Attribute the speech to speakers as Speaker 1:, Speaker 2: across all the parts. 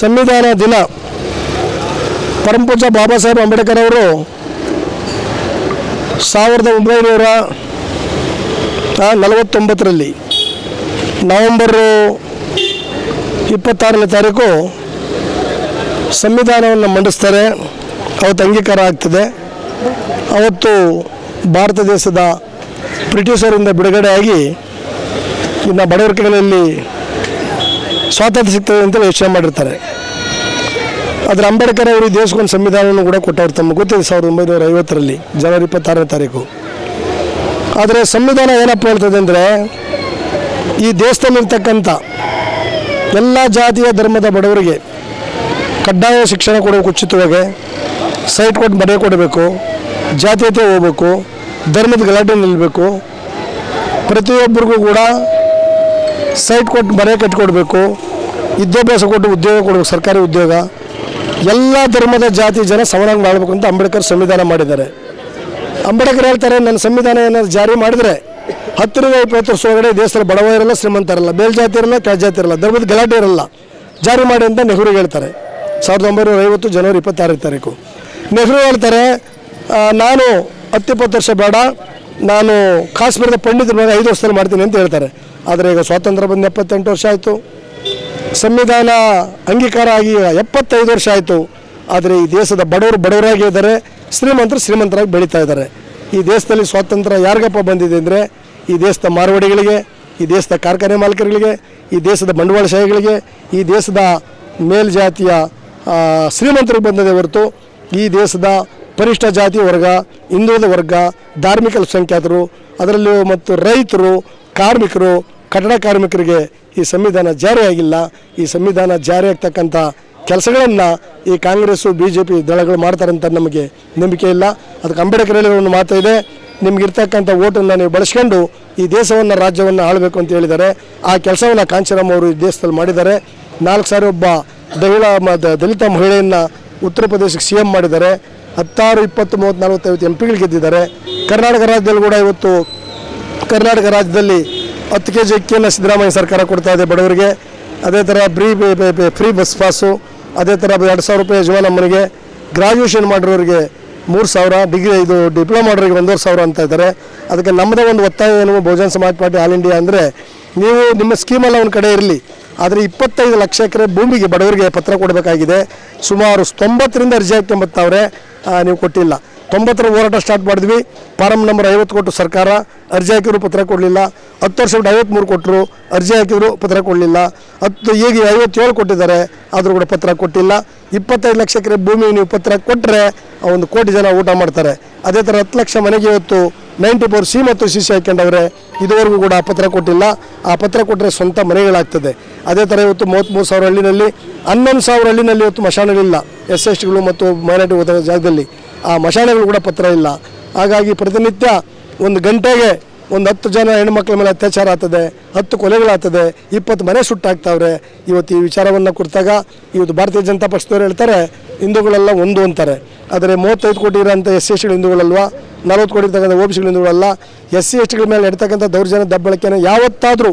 Speaker 1: ಸಂವಿಧಾನ ದಿನ. ಪರಮಪೂಜ ಬಾಬಾ ಸಾಹೇಬ್ ಅಂಬೇಡ್ಕರ್ ಅವರು ಸಾವಿರದ ಒಂಬೈನೂರ ನಲವತ್ತೊಂಬತ್ತರಲ್ಲಿ ನವೆಂಬರು ಇಪ್ಪತ್ತಾರನೇ ತಾರೀಕು ಸಂವಿಧಾನವನ್ನು ಮಂಡಿಸ್ತಾರೆ. ಅವತ್ತು ಅಂಗೀಕಾರ ಆಗ್ತದೆ. ಅವತ್ತು ಭಾರತ ದೇಶದ ಬ್ರಿಟಿಷರಿಂದ ಬಿಡುಗಡೆಯಾಗಿ ಇನ್ನು ಬಡವರಿಕೆಗಳಲ್ಲಿ ಸ್ವಾತಂತ್ರ್ಯ ಸಿಗ್ತದೆ ಅಂತ ಯೋಚನೆ ಮಾಡಿರ್ತಾರೆ. ಆದರೆ ಅಂಬೇಡ್ಕರ್ ಅವರು ಈ ದೇಶಕ್ಕೊಂದು ಸಂವಿಧಾನವನ್ನು ಕೂಡ ಕೊಟ್ಟವರು ತಮ್ಮ ಗೊತ್ತಿದೆ ಸಾವಿರದ ಒಂಬೈನೂರ ಐವತ್ತರಲ್ಲಿ, ಜನವರಿ ಇಪ್ಪತ್ತಾರನೇ ತಾರೀಕು. ಆದರೆ ಸಂವಿಧಾನ ಏನಪ್ಪ ಹೇಳ್ತದೆ ಅಂದರೆ ಈ ದೇಶದಲ್ಲಿರ್ತಕ್ಕಂಥ ಎಲ್ಲ ಜಾತಿಯ ಧರ್ಮದ ಬಡವರಿಗೆ ಕಡ್ಡಾಯ ಶಿಕ್ಷಣ ಕೊಡಬೇಕು ಉಚಿತವಾಗಿ ಸೈಟ್ ಕೊಟ್ಟು ಮನೆ ಕೊಡಬೇಕು ಜಾತೀಯತೆ ಹೋಗ್ಬೇಕು, ಧರ್ಮದ ಗಲಾಟೆ ನಿಲ್ಲಬೇಕು ಪ್ರತಿಯೊಬ್ಬರಿಗೂ ಕೂಡ ಸೈಟ್ ಕೊಟ್ಟು ಮನೆ ಕಟ್ಟಿಕೊಡ್ಬೇಕು ವಿದ್ಯಾಭ್ಯಾಸ ಕೊಟ್ಟು ಉದ್ಯೋಗ ಕೊಡಬೇಕು, ಸರ್ಕಾರಿ ಉದ್ಯೋಗ, ಎಲ್ಲ ಧರ್ಮದ ಜಾತಿ ಜನ ಸಮನಾಗಿ ಮಾಡಬೇಕು ಅಂತ ಅಂಬೇಡ್ಕರ್ ಸಂವಿಧಾನ ಮಾಡಿದ್ದಾರೆ. ಅಂಬೇಡ್ಕರ್ ಹೇಳ್ತಾರೆ, ನನ್ನ ಸಂವಿಧಾನ ಏನಾದ್ರು ಜಾರಿ ಮಾಡಿದರೆ ಹತ್ತರಿಂದ ಇಪ್ಪತ್ತು ವರ್ಷ ಒಳಗಡೆ ದೇಶದಲ್ಲಿ ಬಡವ ಇರಲ್ಲ ಶ್ರೀಮಂತರಲ್ಲ ಮೇಲ್ಜಾತಿ ಇರಲ್ಲ ಕೆಳಜಾತಿ ಇರಲ್ಲ, ಧರ್ಮದ ಗಲಾಟೆ ಇರಲ್ಲ, ಜಾರಿ ಮಾಡಿ ಅಂತ ನೆಹರು ಹೇಳ್ತಾರೆ. ಸಾವಿರದ ಒಂಬೈನೂರ ಐವತ್ತು ಜನವರಿ ಇಪ್ಪತ್ತಾರನೇ ತಾರೀಕು. ನೆಹರು ಹೇಳ್ತಾರೆ ನಾನು ಹತ್ತಿಪ್ಪತ್ತು ವರ್ಷ ಬೇಡ, ನಾನು ಕಾಶ್ಮೀರದ ಪಂಡಿತರ ಮೇಲೆ ಐದು ವರ್ಷದಲ್ಲಿ ಮಾಡ್ತೀನಿ ಅಂತ ಹೇಳ್ತಾರೆ. ಆದರೆ ಈಗ ಸ್ವಾತಂತ್ರ್ಯ ಬಂದು ಎಪ್ಪತ್ತೆಂಟು ವರ್ಷ ಆಯಿತು. ಸಂವಿಧಾನ ಅಂಗೀಕಾರ ಆಗಿ ಎಪ್ಪತ್ತೈದು ವರ್ಷ ಆಯಿತು. ಆದರೆ ಈ ದೇಶದ ಬಡವರು ಬಡವರಾಗಿ ಇದ್ದಾರೆ, ಶ್ರೀಮಂತರು ಶ್ರೀಮಂತರಾಗಿ ಬೆಳೀತಾ ಇದ್ದಾರೆ. ಈ ದೇಶದಲ್ಲಿ ಸ್ವಾತಂತ್ರ್ಯ ಯಾರಿಗಪ್ಪ ಬಂದಿದೆ ಅಂದರೆ ಈ ದೇಶದ ಮಾರುವಾಡಿಗಳಿಗೆ, ಈ ದೇಶದ ಕಾರ್ಖಾನೆ ಮಾಲೀಕರುಗಳಿಗೆ ಈ ದೇಶದ ಬಂಡವಾಳಶಾಹಿಗಳಿಗೆ ಈ ದೇಶದ ಮೇಲ್ಜಾತಿಯ ಶ್ರೀಮಂತರಿಗೆ ಬಂದಿದೆ ಹೊರತು ಈ ದೇಶದ ಪರಿಷ್ಠ ಜಾತಿ ವರ್ಗ, ಹಿಂದುಳಿದ ವರ್ಗ, ಧಾರ್ಮಿಕ ಅಲ್ಪಸಂಖ್ಯಾತರು ಅದರಲ್ಲೂ ಮತ್ತು ರೈತರು ಕಾರ್ಮಿಕರು ಕಟ್ಟಡ ಕಾರ್ಮಿಕರಿಗೆ ಈ ಸಂವಿಧಾನ ಜಾರಿಯಾಗಿಲ್ಲ. ಈ ಸಂವಿಧಾನ ಜಾರಿಯಾಗ್ತಕ್ಕಂಥ ಕೆಲಸಗಳನ್ನು ಈ ಕಾಂಗ್ರೆಸ್ಸು ಬಿ ಜೆ ಪಿ ದಳಗಳು ಮಾಡ್ತಾರಂತ ನಮಗೆ ನಂಬಿಕೆ ಇಲ್ಲ. ಅದಕ್ಕೆ ಅಂಬೇಡ್ಕರ್ ಹೇಳಿರೋ ಒಂದು ಮಾತು ಇದೆ. ನಿಮಗಿರ್ತಕ್ಕಂಥ ಓಟನ್ನು ನೀವು ಬಳಸ್ಕೊಂಡು ಈ ದೇಶವನ್ನು, ರಾಜ್ಯವನ್ನು ಆಳಬೇಕು ಅಂತ ಹೇಳಿದ್ದಾರೆ. ಆ ಕೆಲಸವನ್ನು ಕಾಂಚರಾಮ್ ಅವರು ಈ ದೇಶದಲ್ಲಿ ಮಾಡಿದ್ದಾರೆ. ನಾಲ್ಕು ಸಾರಿ ಒಬ್ಬ ಮ- ದಲಿತ ಮಹಿಳೆಯನ್ನು ಉತ್ತರ ಪ್ರದೇಶಕ್ಕೆ ಸಿ ಎಂ ಮಾಡಿದ್ದಾರೆ. ಹತ್ತಾರು, ಇಪ್ಪತ್ತು, ಮೂವತ್ತು ನಲವತ್ತೈವತ್ತು ಎಂ ಪಿಗಳು ಗೆದ್ದಿದ್ದಾರೆ. ಕರ್ನಾಟಕ ರಾಜ್ಯದಲ್ಲಿ ಕೂಡ ಇವತ್ತು ಕರ್ನಾಟಕ ರಾಜ್ಯದಲ್ಲಿ ಹತ್ತು ಕೆ ಜಿ ಅಕ್ಕಿಯನ್ನು ಸಿದ್ದರಾಮಯ್ಯ ಸರ್ಕಾರ ಕೊಡ್ತಾ ಇದೆ ಬಡವರಿಗೆ. ಅದೇ ಥರ ಫ್ರೀ ಫ್ರೀ ಬಸ್ ಪಾಸು, ಅದೇ ಥರ ಎರಡು ಸಾವಿರ ರೂಪಾಯಿ ಜೀವನಮ್ಮನಿಗೆ ಗ್ರಾಜ್ಯುಯೇಷನ್ ಮಾಡಿರೋರಿಗೆ ಮೂರು ಸಾವಿರ, ಡಿಗ್ರಿ ಇದು ಡಿಪ್ಲೊಮಾ ಮಾಡೋರಿಗೆ ಒಂದೂವರೆ ಸಾವಿರ ಅಂತ ಇದ್ದಾರೆ. ಅದಕ್ಕೆ ನಮ್ಮದೇ ಒಂದು ಒತ್ತಾಯ ಏನು, ಬಹುಜನ ಸಮಾಜ ಪಾರ್ಟಿ ಆಲ್ ಇಂಡಿಯಾ ಅಂದರೆ ನೀವು ನಿಮ್ಮ ಸ್ಕೀಮೆಲ್ಲ ಒಂದು ಕಡೆ ಇರಲಿ, ಆದರೆ ಇಪ್ಪತ್ತೈದು ಲಕ್ಷ ಎಕರೆ ಭೂಮಿಗೆ ಬಡವರಿಗೆ ಪತ್ರ ಕೊಡಬೇಕಾಗಿದೆ. ಸುಮಾರು ತೊಂಬತ್ತರಿಂದ ಅರ್ಜಿ ಎಂಬತ್ತಾವ್ರೆ ನೀವು ಕೊಟ್ಟಿಲ್ಲ. ತೊಂಬತ್ತರ ಹೋರಾಟ ಸ್ಟಾರ್ಟ್ ಮಾಡಿದ್ವಿ. ಫಾರಂ ನಂಬರ್ ಐವತ್ತು ಕೊಟ್ಟು ಸರ್ಕಾರ ಅರ್ಜಿ ಹಾಕಿದ್ರು ಪತ್ರ ಕೊಡಲಿಲ್ಲ. ಹತ್ತು ವರ್ಷ ಬಿಟ್ಟು ಐವತ್ತ್ಮೂರು ಕೊಟ್ಟರು ಅರ್ಜಿ ಹಾಕಿದ್ರು ಪತ್ರ ಕೊಡಲಿಲ್ಲ. ಹತ್ತು ಈಗ ಐವತ್ತೇಳು ಕೊಟ್ಟಿದ್ದಾರೆ, ಆದರೂ ಕೂಡ ಪತ್ರ ಕೊಟ್ಟಿಲ್ಲ. ಇಪ್ಪತ್ತೈದು ಲಕ್ಷ ಎಕರೆ ಭೂಮಿ ನೀವು ಪತ್ರ ಕೊಟ್ಟರೆ ಒಂದು ಕೋಟಿ ಜನ ಊಟ ಮಾಡ್ತಾರೆ. ಅದೇ ಥರ ಹತ್ತು ಲಕ್ಷ ಮನೆಗೆ ಇವತ್ತು ನೈಂಟಿ ಫೋರ್ ಸಿ ಮತ್ತು ಸಿ ಸಿ ಹಾಕ್ಕೊಂಡವ್ರೆ, ಇದುವರೆಗೂ ಕೂಡ ಆ ಪತ್ರ ಕೊಟ್ಟಿಲ್ಲ. ಆ ಪತ್ರ ಕೊಟ್ಟರೆ ಸ್ವಂತ ಮನೆಗಳಾಗ್ತದೆ. ಅದೇ ಥರ ಇವತ್ತು ಮೂವತ್ತ್ಮೂರು ಸಾವಿರ ಹಳ್ಳಿನಲ್ಲಿ, ಹನ್ನೊಂದು ಸಾವಿರ ಹಳ್ಳಿನಲ್ಲಿ ಇವತ್ತು ಮಶಾನಗಳಿಲ್ಲ. ಎಸ್ ಎಸ್ ಟಿಗಳು ಮತ್ತು ಮೈನಾರಿಟಿ ಹೋದ ಜಾಗದಲ್ಲಿ. ಆ ಮಶಾಣಗಳು ಕೂಡ ಪತ್ರ ಇಲ್ಲ. ಹಾಗಾಗಿ ಪ್ರತಿನಿತ್ಯ ಒಂದು ಗಂಟೆಗೆ ಒಂದು ಹತ್ತು ಜನ ಹೆಣ್ಮಕ್ಳ ಮೇಲೆ ಅತ್ಯಾಚಾರ ಆಗ್ತದೆ, ಹತ್ತು ಕೊಲೆಗಳಾಗ್ತದೆ, ಇಪ್ಪತ್ತು ಮನೆ ಸುಟ್ಟಾಗ್ತಾವ್ರೆ. ಇವತ್ತು ಈ ವಿಚಾರವನ್ನು ಕುರಿತಾಗ ಇವತ್ತು ಭಾರತೀಯ ಜನತಾ ಪಕ್ಷದವ್ರು ಹೇಳ್ತಾರೆ, ಹಿಂದೂಗಳೆಲ್ಲ ಒಂದು ಅಂತಾರೆ. ಆದರೆ ಮೂವತ್ತೈದು ಕೋಟಿ ಇರೋಂಥ ಎಸ್ ಸಿ ಎಸ್ ಟಿಗಳು ಹಿಂದೂಗಳಲ್ವಾ? ನಲವತ್ತು ಕೋಟಿ ಇರ್ತಕ್ಕಂಥ ಓ ಬಿ ಸಿಗಳು ಹಿಂದೂಗಳಲ್ಲ? ಎಸ್ ಸಿ ಎಸ್ ಟಿಗಳ ಮೇಲೆ ಇರ್ತಕ್ಕಂಥ ದೌರ್ಜನ್ಯ ದಬ್ಬಳಕೆಯನ್ನು ಯಾವತ್ತಾದರೂ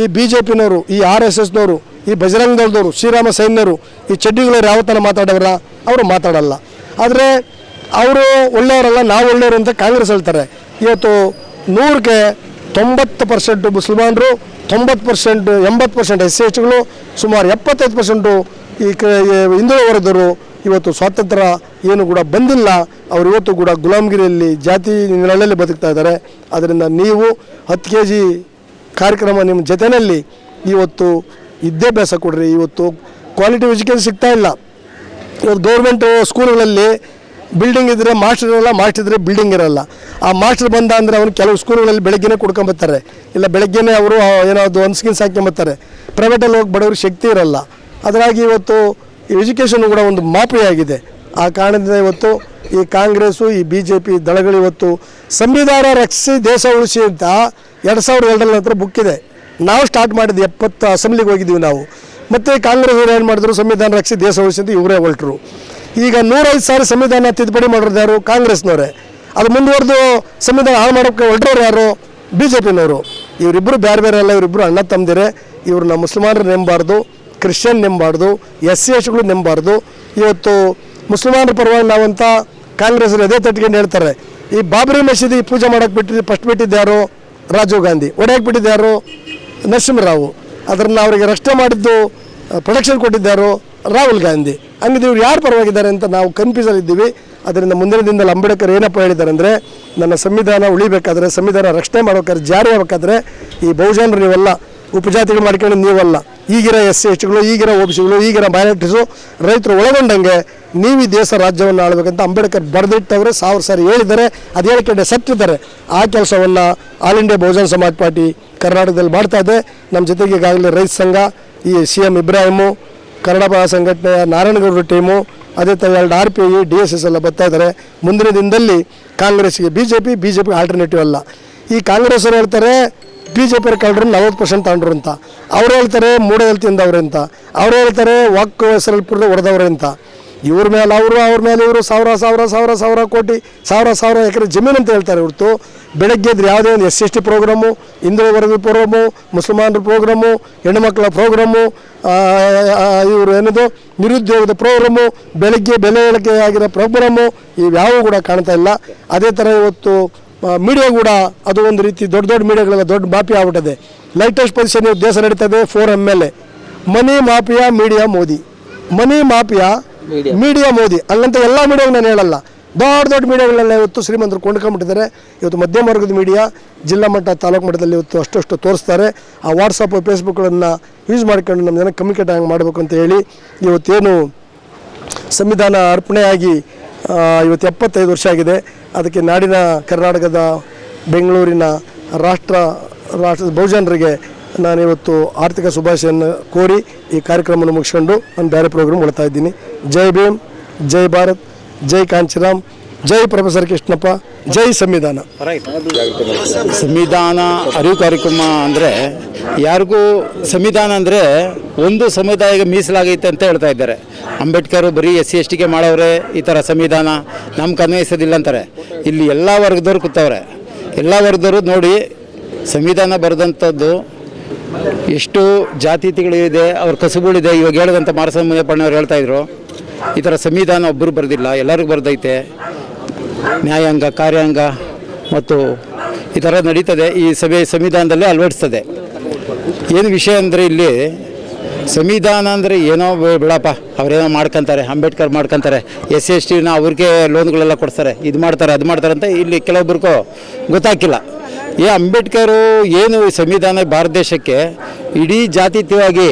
Speaker 1: ಈ ಬಿ ಜೆ ಪಿನವರು, ಈ ಆರ್ ಎಸ್ ಎಸ್ನವರು, ಈ ಬಜರಂಗ್ ದಳದವರು, ಶ್ರೀರಾಮ ಸೈನ್ಯರು ಈ ಚಡ್ಡಿಗಳವ್ರು ಯಾವತ್ತಾನ ಮಾತಾಡೋರ ಅವರು ಮಾತಾಡಲ್ಲ. ಆದರೆ ಅವರು ಒಳ್ಳೆಯವರಲ್ಲ, ನಾವು ಒಳ್ಳೆಯವರು ಅಂತ ಕಾಂಗ್ರೆಸ್ ಹೇಳ್ತಾರೆ. ಇವತ್ತು ನೂರಕ್ಕೆ ತೊಂಬತ್ತು ಪರ್ಸೆಂಟ್ ಮುಸಲ್ಮಾನರು, ತೊಂಬತ್ತು ಪರ್ಸೆಂಟ್ ಎಂಬತ್ತು ಪರ್ಸೆಂಟ್ ಎಸ್ ಸಿ ಎಚ್ಗಳು, ಸುಮಾರು ಎಪ್ಪತ್ತೈದು ಪರ್ಸೆಂಟು ಈ ಕ ವರ್ಗದವರು ಇವತ್ತು ಸ್ವಾತಂತ್ರ್ಯ ಏನು ಕೂಡ ಬಂದಿಲ್ಲ. ಅವರು ಇವತ್ತು ಕೂಡ ಗುಲಾಮಗಿರಿಯಲ್ಲಿ ಜಾತಿ ನೆಲೆಯಲ್ಲಿ ಬದುಕ್ತಾ ಇದ್ದಾರೆ. ಅದರಿಂದ ನೀವು ಹತ್ತು ಕೆ ಜಿ ಕಾರ್ಯಕ್ರಮ ನಿಮ್ಮ ಜೊತೆಯಲ್ಲಿ ಇವತ್ತು ವಿದ್ಯಾಭ್ಯಾಸ ಕೊಡ್ರಿ. ಇವತ್ತು ಕ್ವಾಲಿಟಿ ಎಜುಕೇಷನ್ ಸಿಗ್ತಾ ಇಲ್ಲ. ಇವತ್ತು ಗೌರ್ಮೆಂಟು ಸ್ಕೂಲ್ಗಳಲ್ಲಿ ಬಿಲ್ಡಿಂಗ್ ಇದ್ದರೆ ಮಾಸ್ಟರ್ ಇರಲ್ಲ ಮಾಸ್ಟರ್ ಇದ್ದರೆ ಬಿಲ್ಡಿಂಗ್ ಇರಲ್ಲ. ಆ ಮಾಸ್ಟರ್ ಬಂದ ಅಂದರೆ ಅವನು ಕೆಲವು ಸ್ಕೂಲ್ಗಳಲ್ಲಿ ಬೆಳಗ್ಗೆನೇ ಕೊಡ್ಕೊಂಬರ್ತಾರೆ ಇಲ್ಲ ಬೆಳಗ್ಗೆನೇ ಅವರು ಏನಾದ್ರು ಒಂದು ಸ್ಕಿನ್ಸ್ ಹಾಕ್ಕೊಂಬತ್ತಾರೆ ಪ್ರೈವೇಟಲ್ಲಿ ಹೋಗಿ ಬಡವ್ರಿಗೆ ಶಕ್ತಿ ಇರಲ್ಲ. ಅದರಾಗಿ ಇವತ್ತು ಎಜುಕೇಷನ್ ಕೂಡ ಒಂದು ಮಾಪರಿಯಾಗಿದೆ ಆ ಕಾರಣದಿಂದ ಇವತ್ತು ಈ ಕಾಂಗ್ರೆಸ್ಸು, ಈ ಬಿ ಜೆ ಪಿ ದಳಗಳು ಇವತ್ತು ಸಂವಿಧಾನ ರಕ್ಷಿಸಿ ದೇಶ ಉಳಿಸಿ ಅಂತ ಎರಡು ಸಾವಿರದ ಎರಡರ ನಂತರ ಬುಕ್ ಇದೆ. ನಾವು ಸ್ಟಾರ್ಟ್ ಮಾಡಿದ್ದು ಎಪ್ಪತ್ತು ಅಸೆಂಬ್ಲಿಗೆ ಹೋಗಿದ್ದೀವಿ ನಾವು. ಮತ್ತು ಕಾಂಗ್ರೆಸ್ ಏನು ಮಾಡಿದ್ರು? ಸಂವಿಧಾನ ರಕ್ಷಿಸಿ ದೇಶ ಉಳಿಸಿ ಅಂತ ಇವರೇ ಹೊರಟರು. ಈಗ ನೂರೈದು ಸಾವಿರ ಸಂವಿಧಾನ ತಿದ್ದುಪಡಿ ಮಾಡೋದು ಯಾರು? ಕಾಂಗ್ರೆಸ್ನವರೇ. ಅದು ಮುಂದುವರೆದು ಸಂವಿಧಾನ ಹಾಳು ಮಾಡೋಕ್ಕೆ ಹೊರಟವ್ರು ಯಾರು? ಬಿ ಜೆ ಪಿನವರು ಇವರಿಬ್ಬರು ಬೇರೆ ಬೇರೆ ಅಲ್ಲ ಇವರಿಬ್ಬರು ಅಣ್ಣ ತಮ್ಮದಿರೆ. ಇವ್ರನ್ನ ಮುಸಲ್ಮಾನರು ನೆಂಬಾರ್ದು, ಕ್ರಿಶ್ಚಿಯನ್ ನೆಂಬಾರ್ದು, ಎಸ್ ಸಿ ಎಸ್ಗಳು ನೆಂಬಾರ್ದು. ಇವತ್ತು ಮುಸಲ್ಮಾನರ ಪರವಾಗಿ ನಾವಂತ ಕಾಂಗ್ರೆಸ್ ಎದೆ ತಟ್ಕೊಂಡು ಹೇಳ್ತಾರೆ. ಈ ಬಾಬರಿ ಮಸೀದಿ ಪೂಜೆ ಮಾಡೋಕೆ ಬಿಟ್ಟಿದ್ದು ಫಸ್ಟ್ ಬಿಟ್ಟಿದ್ದು ಯಾರು? ರಾಜೀವ್ ಗಾಂಧಿ. ಬಿಟ್ಟಿದ್ದು ಯಾರು? ನರಸಿಂಹರಾವು. ಅದನ್ನು ಅವರಿಗೆ ರಕ್ಷಣೆ ಮಾಡಿದ್ದು ಪ್ರೊಟೆಕ್ಷನ್ ಕೊಟ್ಟಿದ್ದಾರೋ ರಾಹುಲ್ ಗಾಂಧಿ. ಹಂಗಿದ್ರೆ ಇವ್ರು ಯಾರು ಪರವಾಗಿದ್ದಾರೆ ಅಂತ ನಾವು ಕನ್ಫ್ಯೂಸಲ್ಲಿದ್ದೀವಿ. ಅದರಿಂದ ಮುಂದಿನ ದಿನದಲ್ಲಿ ಅಂಬೇಡ್ಕರ್ ಏನಪ್ಪ ಹೇಳಿದ್ದಾರೆ ಅಂದರೆ, ನನ್ನ ಸಂವಿಧಾನ ಉಳಿಬೇಕಾದ್ರೆ, ಸಂವಿಧಾನ ರಕ್ಷಣೆ ಮಾಡ್ಬೇಕಾದ್ರೆ ಜಾರಿ ಆಗಬೇಕಾದ್ರೆ, ಈ ಬಹುಜನರು ನೀವೆಲ್ಲ ಉಪಜಾತಿಗಳು ಮಾಡ್ಕೊಂಡು ನೀವಲ್ಲ. ಈಗಿರೋ ಎಸ್ ಸಿ ಎಚ್ಗಳು ಈಗಿರೋ ಓ ಬಿ ಸಿಗಳು, ಈಗಿರೋ ಮೈನಾರಿಟೀಸು ರೈತರು ಒಳಗೊಂಡಂಗೆ ನೀವು ಈ ದೇಶ ರಾಜ್ಯವನ್ನು ಆಳ್ಬೇಕಂತ ಅಂಬೇಡ್ಕರ್ ಬರೆದಿಟ್ಟವರು, ಸಾವಿರ ಸಾರಿ ಹೇಳಿದ್ದಾರೆ. ಅದು ಹೇಳಿಕೆಡೆ ಸತ್ತಿದ್ದಾರೆ ಆ ಕೆಲಸವನ್ನು all India Bahujan Samaj party ಕರ್ನಾಟಕದಲ್ಲಿ ಮಾಡ್ತಾ ಇದೆ. ನಮ್ಮ ಜೊತೆಗೆ ಈಗಾಗಲೇ ರೈತ ಸಂಘ, ಈ ಸಿ ಎಂ ಇಬ್ರಾಹಿಮು ಕನ್ನಡ ಪರ ಸಂಘಟನೆಯ ನಾರಾಯಣಗೌಡರ ಟೀಮು, ಅದೇ ಥರ ಎರಡು R P I, D S S ಎಲ್ಲ ಬರ್ತಾ ಇದ್ದಾರೆ. ಮುಂದಿನ ದಿನದಲ್ಲಿ ಕಾಂಗ್ರೆಸ್ಗೆ B J P B J P alternative ಅಲ್ಲ. ಈ ಕಾಂಗ್ರೆಸ್ ಅವ್ರು ಹೇಳ್ತಾರೆ ಬಿ ಜೆ ಪಿ ಕಳ್ಳರು ನಲ್ವತ್ತು ಪರ್ಸೆಂಟ್ ತಗೊಂಡ್ರು ಅಂತ. ಅವ್ರು ಹೇಳ್ತಾರೆ ಮೂಡದಲ್ಲಿ ತಿಂದವ್ರೆ ಅಂತ. ಅವ್ರು ಹೇಳ್ತಾರೆ, ವಾಕ್ ಹೆಸರಲ್ಲಿ ಹೊಡೆದವ್ರೆ ಅಂತ. ಇವ್ರ ಮೇಲೆ ಅವರು, ಅವ್ರ ಮೇಲೆ ಇವರು ಸಾವಿರ ಸಾವಿರ ಸಾವಿರ ಸಾವಿರ ಕೋಟಿ, ಸಾವಿರ ಸಾವಿರ ಎಕರೆ ಜಮೀನು ಅಂತ ಹೇಳ್ತಾರೆ ಹೊರತು. ಬೆಳಗ್ಗೆ ಎದ್ರೆ ಯಾವುದೇ ಒಂದು S S T programme Hindu ವರ್ಗದ ಪ್ರೋಗ್ರಾಮು ಮುಸಲ್ಮಾನರ ಪ್ರೋಗ್ರಾಮು ಹೆಣ್ಣುಮಕ್ಕಳ ಪ್ರೋಗ್ರಾಮು ಇವರು ಏನದು ನಿರುದ್ಯೋಗದ ಪ್ರೋಗ್ರಾಮು ಬೆಳಗ್ಗೆ ಬೆಲೆ ಇಳಿಕೆ ಆಗಿರೋ ಪ್ರೋಗ್ರಾಮು ಇವ್ಯಾವೂ ಕೂಡ ಕಾಣ್ತಾ ಇಲ್ಲ. ಅದೇ ಥರ ಇವತ್ತು ಮೀಡಿಯಾ ಕೂಡ ಅದು ಒಂದು ರೀತಿ ದೊಡ್ಡ ದೊಡ್ಡ ಮೀಡಿಯಾಗಳೆಲ್ಲ ದೊಡ್ಡ ಮಾಪಿ ಆಗ್ಬಿಟ್ಟಿದೆ. ಲೈಟೆಸ್ಟ್ ಪೊಸಿಷನ್ ಇವತ್ತು ದೇಶ ಇದೆ four M L A money mafia media Modi. Money mafia media Modi. ಹಂಗಂತ ಎಲ್ಲ ಮೀಡಿಯಾಗ ನಾನು ಹೇಳಲ್ಲ. ದೊಡ್ಡ ದೊಡ್ಡ ಮೀಡಿಯಾಗಳೆಲ್ಲ ಇವತ್ತು ಶ್ರೀಮಂತರು ಕೊಂಡ್ಕೊಂಡ್ಬಿಟ್ಟಿದ್ದಾರೆ. ಇವತ್ತು ಮಧ್ಯಮ ವರ್ಗದ ಮೀಡಿಯಾ, ಜಿಲ್ಲಾ ಮಟ್ಟ, ತಾಲೂಕು ಮಟ್ಟದಲ್ಲಿ ಇವತ್ತು ಅಷ್ಟಷ್ಟು ತೋರಿಸ್ತಾರೆ. ಆ ವಾಟ್ಸಪ್ ಫೇಸ್ಬುಕ್ಗಳನ್ನು ಯೂಸ್ ಮಾಡ್ಕೊಂಡು ನಮ್ಮ ಜನ ಕಮ್ಯುನಿಕೇಟ್ ಹಂಗೆ ಮಾಡಬೇಕು ಅಂತ ಹೇಳಿ ಇವತ್ತೇನು ಸಂವಿಧಾನ ಅರ್ಪಣೆಯಾಗಿ ಇವತ್ತು ಎಪ್ಪತ್ತೈದು ವರ್ಷ ಆಗಿದೆ. ಅದಕ್ಕೆ ನಾಡಿನ ಕರ್ನಾಟಕದ, ಬೆಂಗಳೂರಿನ ರಾಷ್ಟ್ರ, ರಾಷ್ಟ್ರದ ಬಹುಜನರಿಗೆ ನಾನಿವತ್ತು ಆರ್ಥಿಕ ಶುಭಾಶಯನ್ನು ಕೋರಿ ಈ ಕಾರ್ಯಕ್ರಮವನ್ನು ಮುಗಿಸ್ಕೊಂಡು ನಾನು ಬೇರೆ ಪ್ರೋಗ್ರಾಮ್ ಮಾಡ್ತಾ ಇದ್ದೀನಿ. ಜೈ ಭೀಮ್, ಜೈ ಭಾರತ್. ಜೈ ಕಾಂಚಿರಾಮ್ ಜೈ ಪ್ರೊಫೆಸರ್ ಕೃಷ್ಣಪ್ಪ ಜೈ ಸಂವಿಧಾನ.
Speaker 2: ಸಂವಿಧಾನ ಅರಿವು ಕಾರ್ಯಕ್ರಮ ಅಂದರೆ ಯಾರಿಗೂ ಸಂವಿಧಾನ ಅಂದರೆ ಒಂದು ಸಮುದಾಯಕ್ಕೆ ಮೀಸಲಾಗೈತೆ ಅಂತ ಹೇಳ್ತಾ ಇದ್ದಾರೆ. ಅಂಬೇಡ್ಕರ್ ಬರೀ ಎಸ್ ಸಿ ಎಸ್ ಟಿಗೆ ಮಾಡೋರೆ ಈ ಥರ ಸಂವಿಧಾನ ನಮ್ಗೆ ಅನ್ವಯಿಸೋದಿಲ್ಲ ಅಂತಾರೆ. ಇಲ್ಲಿ ಎಲ್ಲ ವರ್ಗದವ್ರು ಕೂತವ್ರೆ. ಎಲ್ಲ ವರ್ಗದವರು ನೋಡಿ ಸಂವಿಧಾನ ಬರೆದಂಥದ್ದು ಎಷ್ಟು ಜಾತೀತಿಗಳಿದೆ ಅವ್ರ ಕಸುಗಳಿದೆ ಇವಾಗ ಹೇಳಿದಂಥ ಮಾರಸ್ವಾಮಿ ಮುನಿಯಪ್ಪಣ್ಣವ್ರು ಹೇಳ್ತಾ ಇದ್ರು. ಈ ಥರ ಸಂವಿಧಾನ ಒಬ್ಬರು ಬರೆದಿಲ್ಲ, ಎಲ್ಲರಿಗೂ ಬರೆದೈತೆ. ನ್ಯಾಯಾಂಗ, ಕಾರ್ಯಾಂಗ ಮತ್ತು ಈ ಥರ ನಡೀತದೆ, ಈ ಸಭೆ ಸಂವಿಧಾನದಲ್ಲೇ ಅಳವಡಿಸ್ತದೆ. ಏನು ವಿಷಯ ಅಂದರೆ ಇಲ್ಲಿ ಸಂವಿಧಾನ ಅಂದರೆ ಏನೋ ಬಿಡಪ್ಪ, ಅವರೇನೋ ಮಾಡ್ಕೊತಾರೆ, ಅಂಬೇಡ್ಕರ್ ಮಾಡ್ಕೊತಾರೆ, ಎಸ್ ಎಸ್ ಟಿನ ಅವ್ರಿಗೆ ಲೋನ್ಗಳೆಲ್ಲ ಕೊಡ್ತಾರೆ, ಇದು ಮಾಡ್ತಾರೆ, ಅದು ಮಾಡ್ತಾರೆ ಅಂತ ಇಲ್ಲಿ ಕೆಲವೊಬ್ರಿಗೂ ಗೊತ್ತಾಗಿಲ್ಲ ಈ ಅಂಬೇಡ್ಕರು ಏನು ಸಂವಿಧಾನ ಭಾರತ ದೇಶಕ್ಕೆ ಇಡೀ ಜಾತೀತ್ಯವಾಗಿ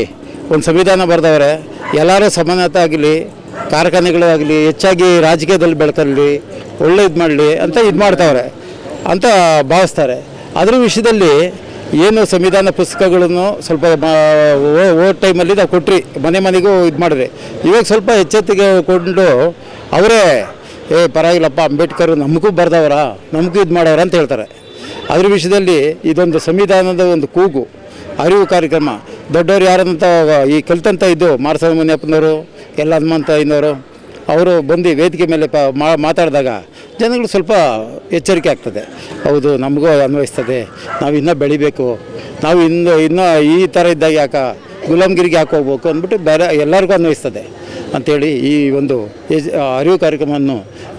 Speaker 2: ಒಂದು ಸಂವಿಧಾನ ಬರೆದವ್ರೆ, ಎಲ್ಲರೂ ಸಮಾನತೆ ಆಗಲಿ ಕಾರ್ಖಾನೆಗಳು ಆಗಲಿ, ಹೆಚ್ಚಾಗಿ ರಾಜಕೀಯದಲ್ಲಿ ಬೆಳ್ಕೊಳ್ಳಿ, ಒಳ್ಳೆ ಇದು ಮಾಡಲಿ ಅಂತ ಇದು ಮಾಡ್ತವ್ರೆ, ಅಂತ ಭಾವಿಸ್ತಾರೆ. ಅದ್ರ ವಿಷಯದಲ್ಲಿ ಏನು ಸಂವಿಧಾನ ಪುಸ್ತಕಗಳನ್ನು ಸ್ವಲ್ಪ ಓ ಟೈಮಲ್ಲಿ ನಾವು ಕೊಟ್ರಿ, ಮನೆ ಮನೆಗೂ ಇದು ಮಾಡಿರಿ ಇವಾಗ ಸ್ವಲ್ಪ ಎಚ್ಚೆತ್ತಿಗೆ ಕೊಂಡು ಅವರೇ, ಏ, ಪರವಾಗಿಲ್ಲಪ್ಪ, ಅಂಬೇಡ್ಕರ್ ನಮಗೂ ಬರ್ದವ್ರ, ನಮಗೂ ಇದು ಮಾಡವ್ರ ಅಂತ ಹೇಳ್ತಾರೆ. ಅದ್ರ ವಿಷಯದಲ್ಲಿ ಇದೊಂದು ಸಂವಿಧಾನದ ಒಂದು ಕೂಗು, ಅರಿವು ಕಾರ್ಯಕ್ರಮ. ದೊಡ್ಡವರು ಯಾರಂತ, ಈ ಕಲಿತಂಥ ಇದು ಮಾರಸ್ವಾಮಿ ಮುನಿಯಪ್ಪನವರು ಎಲ್ಲ ಹನುಮಂತ ಅವರು ಬಂದು ವೇದಿಕೆ ಮೇಲೆ ಪ ಮಾತಾಡಿದಾಗ ಜನಗಳು ಸ್ವಲ್ಪ ಎಚ್ಚರಿಕೆ ಆಗ್ತದೆ. ಹೌದು, ನಮಗೂ ಅನ್ವಯಿಸ್ತದೆ. ನಾವು ಇನ್ನೂ ಬೆಳಿಬೇಕು. ನಾವು ಇನ್ನು, ಇನ್ನೂ ಈ ಥರ ಇದ್ದಾಗ ಯಾಕೆ ಗುಲಾಮ್ಗಿರಿಗೆ ಯಾಕೆ ಹೋಗ್ಬೇಕು ಅಂದ್ಬಿಟ್ಟು ಬೇರೆ ಎಲ್ಲರಿಗೂ ಅನ್ವಯಿಸ್ತದೆ. ಅಂಥೇಳಿ ಈ ಒಂದು ಅರಿವು ಕಾರ್ಯಕ್ರಮವನ್ನು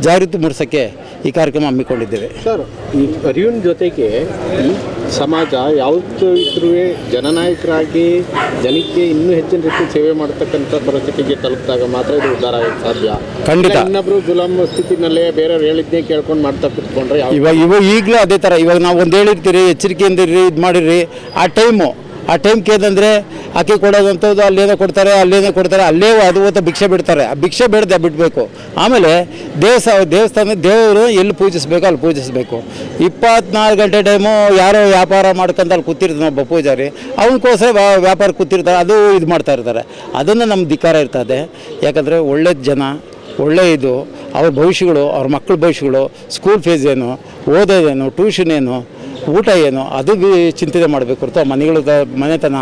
Speaker 2: ಜಾಗೃತಿ ಮೂಡಿಸೋಕ್ಕೆ ಈ ಕಾರ್ಯಕ್ರಮ ಹಮ್ಮಿಕೊಂಡಿದ್ದೇವೆ.
Speaker 3: ಸರ್, ಈ ಅರಿವಿನ ಜೊತೆಗೆ ಸಮಾಜ ಯಾವತ್ತೂ ಇದ್ರೂ ಜನನಾಯಕರಾಗಿ ಜನಕ್ಕೆ ಇನ್ನೂ ಹೆಚ್ಚಿನ ರೀತಿ ಸೇವೆ ಮಾಡತಕ್ಕಂಥ ಪರಿಸ್ಥಿತಿಗೆ ತಲುಪಿದಾಗ ಮಾತ್ರ ಇದು ಉದ್ಧಾರ ಆಗಕ್ಕೆ ಸಾಧ್ಯ
Speaker 2: ಖಂಡಿತ.
Speaker 3: ಇನ್ನೊಬ್ರು ಗುಲಾಮ್ ಸ್ಥಿತಿನಲ್ಲೇ ಬೇರೆಯವ್ರು ಹೇಳಿದ್ನೇ ಕೇಳ್ಕೊಂಡು ಮಾಡ್ತಾ ಕುತ್ಕೊಂಡ್ರೆ ಯಾವ
Speaker 2: ಇವಾಗ ಇವಾಗ ಈಗಲೂ ಅದೇ ಥರ ಇವಾಗ ನಾವು ಒಂದು ಹೇಳಿರ್ತೀರಿ ಎಚ್ಚರಿಕೆಯಿಂದ ಇರ್ರಿ ಇದು ಮಾಡಿರಿ ಆ ಟೈಮು ಆ ಟೈಮ್ಗೆ ಏನಂದರೆ ಅಕ್ಕಿ ಕೊಡೋದಂಥದ್ದು ಅಲ್ಲೇನೋ ಕೊಡ್ತಾರೆ ಅಲ್ಲೇನೋ ಕೊಡ್ತಾರೆ, ಅಲ್ಲೇ ಅದು ಹೊತ್ತು ಭಿಕ್ಷೆ ಬಿಡ್ತಾರೆ. ಆ ಭಿಕ್ಷೆ ಬಿಡದೆ ಬಿಡಬೇಕು. ಆಮೇಲೆ ದೇವಸ್ಥಾನ ದೇವಸ್ಥಾನ, ದೇವರು ಎಲ್ಲಿ ಪೂಜಿಸ್ಬೇಕು ಅಲ್ಲಿ ಪೂಜಿಸ್ಬೇಕು. ಇಪ್ಪತ್ನಾಲ್ಕು ಗಂಟೆ ಟೈಮು ಯಾರೋ ವ್ಯಾಪಾರ ಮಾಡ್ಕೊಂತ ಅಲ್ಲಿ ಕೂತಿರ್ತಾನೆ ಒಬ್ಬ ಪೂಜಾರಿ. ಅವನಿಗೋಸ್ಕರ ವ್ಯಾ- ವ್ಯಾಪಾರ ಕೂತಿರ್ತಾರೆ ಅದು ಇದು ಮಾಡ್ತಾ ಇರ್ತಾರೆ. ಅದನ್ನು ನಮ್ಮ ಧಿಕ್ಕಾರ ಇರ್ತದೆ. ಯಾಕಂದರೆ ಒಳ್ಳೆಯ ಜನ, ಒಳ್ಳೆ ಇದು, ಅವ್ರ ಭವಿಷ್ಯಗಳು, ಅವ್ರ ಮಕ್ಕಳ ಭವಿಷ್ಯಗಳು ಸ್ಕೂಲ್ ಫೀಸ್ ಏನು, ಓದೋದೇನು ಟ್ಯೂಷನ್ ಏನು ಊಟ ಏನು? ಅದು ಬಿ- ಚಿಂತನೆ ಮಾಡಬೇಕು ಹೊರತು ಮನೆಗಳ ಮನೆತನ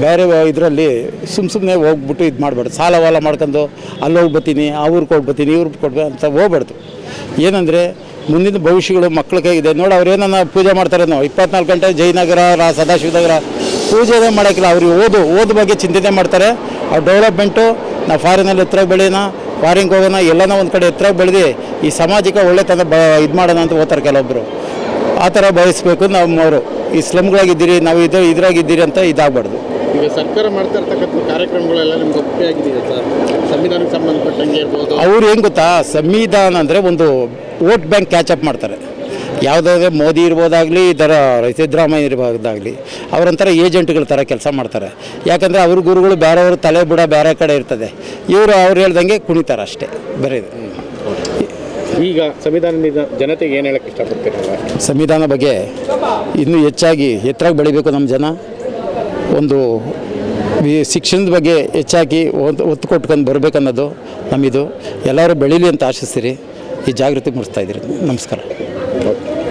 Speaker 2: ಬೇರೆ ಇದರಲ್ಲಿ ಸುಮ್ಮ ಸುಮ್ಮನೆ ಹೋಗ್ಬಿಟ್ಟು ಇದು ಮಾಡಬಾರ್ದು ಸಾಲ ವಾಲ ಮಾಡ್ಕೊಂಡು ಅಲ್ಲಿ ಹೋಗ್ಬತ್ತೀನಿ, ಆ ಊರಿಗೆ ಹೋಗ್ಬತ್ತೀನಿ ಇವ್ರಿಗೆ ಕೊಡ್ಬೇಕು ಅಂತ ಹೋಗ್ಬಾರ್ದು. ಏನಂದರೆ ಮುಂದಿನ ಭವಿಷ್ಯಗಳು ಮಕ್ಳ ಕೈಗಿದೆ. ನೋಡಿ ಅವ್ರು ಏನನ್ನ ಪೂಜೆ ಮಾಡ್ತಾರೇನೋ ಇಪ್ಪತ್ನಾಲ್ಕು ಗಂಟೆ ಜಯನಗರ, ರಾ, ಸದಾಶಿವನಗರ ಪೂಜೆನೇ ಮಾಡೋಕ್ಕಿಲ್ಲ. ಅವ್ರಿಗೆ ಓದು ಓದು ಬಗ್ಗೆ ಚಿಂತನೆ ಮಾಡ್ತಾರೆ. ಆ ಡೆವಲಪ್ಮೆಂಟು ನಾವು ಫಾರಿನಲ್ಲಿ ಎತ್ತರ ಬೆಳೆಯೋಣ ಫಾರಿನ್ಗೆ ಹೋಗೋಣ, ಎಲ್ಲನ ಒಂದು ಕಡೆ ಎತ್ತರ ಬೆಳೆದು ಈ ಸಮಾಜಕ್ಕೆ ಒಳ್ಳೆತನ ಬ, ಇದು ಮಾಡೋಣ ಅಂತ ಓದ್ತಾರೆ ಕೆಲವೊಬ್ಬರು ಆ ಥರ ಬಯಸಬೇಕು ನಮ್ಮವರು ಈ ಸ್ಲಮ್ಗಳಾಗಿದ್ದೀರಿ ನಾವು ಇದು ಇದ್ರಾಗಿದ್ದೀರಿ ಅಂತ ಇದಾಗಬಾರ್ದು.
Speaker 3: ಈಗ ಸರ್ಕಾರ ಮಾಡ್ತಾ ಇರ್ತಕ್ಕಂಥ ಕಾರ್ಯಕ್ರಮಗಳೆಲ್ಲ ನಿಮ್ಗೆ ಒಪ್ಪಿಗೆ ಆಗಿದೆ ಸರ್? ಸಂವಿಧಾನಕ್ಕೆ ಸಂಬಂಧಪಟ್ಟಂಗೆ ಇರ್ಬೋದು.
Speaker 2: ಅವ್ರು ಏನು ಗೊತ್ತಾ? ಸಂವಿಧಾನ ಅಂದರೆ ಒಂದು ವೋಟ್ ಬ್ಯಾಂಕ್ ಕ್ಯಾಚಪ್ ಮಾಡ್ತಾರೆ. ಯಾವುದಾದ್ರೆ ಮೋದಿ ಇರ್ಬೋದಾಗಲಿ ಈ ಥರ ಸಿದ್ದರಾಮಯ್ಯ ಇರ್ಬೋದಾಗಲಿ ಅವರೊಂಥರ ಏಜೆಂಟ್ಗಳ ಥರ ಕೆಲಸ ಮಾಡ್ತಾರೆ. ಯಾಕಂದರೆ ಅವ್ರ ಗುರುಗಳು ಬೇರೆಯವರು ತಲೆ ಬುಡ ಬೇರೆ ಕಡೆ ಇರ್ತದೆ. ಇವರು ಅವ್ರು ಹೇಳ್ದಂಗೆ ಕುಣಿತಾರೆ ಅಷ್ಟೇ. ಬೇರೆ.
Speaker 3: ಈಗ ಸಂವಿಧಾನದಿಂದ ಜನತೆಗೆ ಏನು ಹೇಳಕ್ಕೆ ಇಷ್ಟಪಡ್ತೀರಲ್ಲ
Speaker 2: ಸಂವಿಧಾನ ಬಗ್ಗೆ ಇನ್ನೂ ಹೆಚ್ಚಾಗಿ ಎತ್ತರಾಗಿ ಬೆಳಿಬೇಕು ನಮ್ಮ ಜನ. ಒಂದು ಶಿಕ್ಷಣದ ಬಗ್ಗೆ ಹೆಚ್ಚಾಗಿ ಒತ್ತು ಕೊಟ್ಕೊಂಡು ಬರಬೇಕನ್ನೋದು ನಮ್ಮಿದು. ಎಲ್ಲರೂ ಬೆಳೀಲಿ ಅಂತ ಆಶಿಸ್ತೀರಿ. ಈ ಜಾಗೃತಿ ಮೂಡಿಸ್ತಾ ಇದ್ದೀರಿ. ನಮಸ್ಕಾರ.